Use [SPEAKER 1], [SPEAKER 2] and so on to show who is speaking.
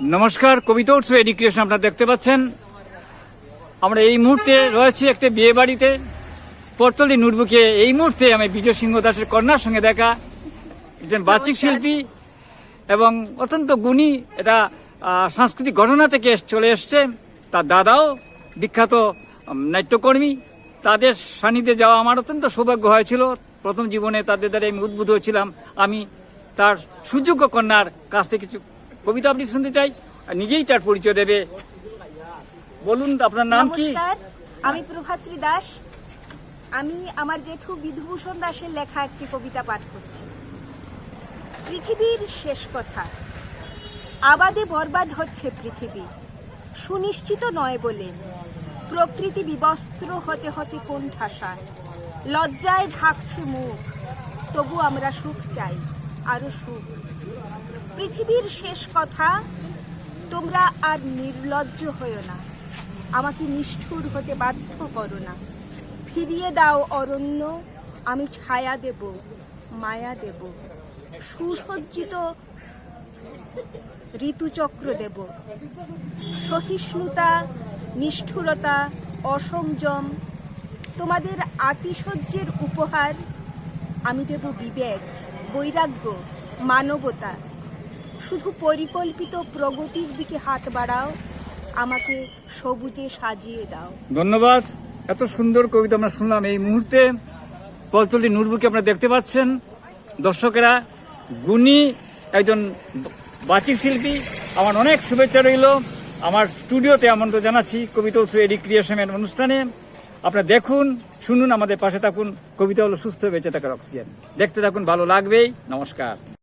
[SPEAKER 1] নমস্কার কবিতা উৎসব এডুকেশন আপনারা দেখতে পাচ্ছেন। আমরা এই মুহূর্তে রয়েছি একটা বিয়ে বাড়িতে। পর্তলি নুরবুকে এই মুহূর্তে আমি বিজয় সিংহ দাসের কন্যার সঙ্গে দেখা। একজন বাচিক শিল্পী এবং অত্যন্ত গুণী এটা সাংস্কৃতিক ঘটনা থেকে চলে এসছে। তার দাদাও বিখ্যাত নাট্যকর্মী। তাদের সান্নিধ্যে যাওয়া আমার অত্যন্ত সৌভাগ্য হয়েছিল। প্রথম জীবনে তাদের দ্বারা আমি উদ্বুদ্ধ হয়েছিলাম। আমি তার সুযোগ্য কন্যার কাছ থেকে কিছু কবিতা আপনি শুনতে চাই নিজেই তার পরিচয় দেবে। বলুন, আপনার নাম কি?
[SPEAKER 2] আমি প্রভাশ্রী দাস। আমি আমার জেঠু বিধুভূষণ দাসের লেখা একটি কবিতা পাঠ করছি। পৃথিবীর শেষ কথা, আবাদে বরবাদ হচ্ছে পৃথিবী। সুনিশ্চিত নয় বলে, প্রকৃতি বিবস্ত্র হতে হতে কোন ঠাসা লজ্জায় ঢাকছে মুখ, তবু আমরা সুখ চাই। আরও সুখ। পৃথিবীর শেষ কথা, তোমরা আর নির্লজ্জ হয়েও না। আমাকে নিষ্ঠুর হতে বাধ্য করো না। ফিরিয়ে দাও অরণ্য, আমি ছায়া দেব, মায়া দেব। সুসজ্জিত ঋতুচক্র দেব। সহিষ্ণুতা, নিষ্ঠুরতা, অসংযম, তোমাদের আতিশয্যের উপহার আমি দেব বিবেক। বৈরাগ্য, মানবতা। শুধু পরিকল্পিত প্রগতির দিকে হাত বাড়াও, আমাকে সবুজে সাজিয়ে দাও।
[SPEAKER 1] ধন্যবাদ। এত সুন্দর কবিতা আমরা শুনলাম। এই মুহূর্তে পলতলি নুরবুকে আপনারা দেখতে পাচ্ছেন। দর্শকেরা, গুণী একজন বাচিক শিল্পী আমার অনেক শুভেচ্ছা রইল। আমার স্টুডিওতে আমন্ত্রণ জানাচ্ছি কবিতা উৎসব এডি ক্রিয়েশনের অনুষ্ঠানে। আপনারা দেখুন, শুনুন, আমাদের পাশে থাকুন। কবিতা হলো সুস্থ বেঁচে থাকার অক্সিজেন। দেখতে থাকুন, ভালো লাগবেই। নমস্কার।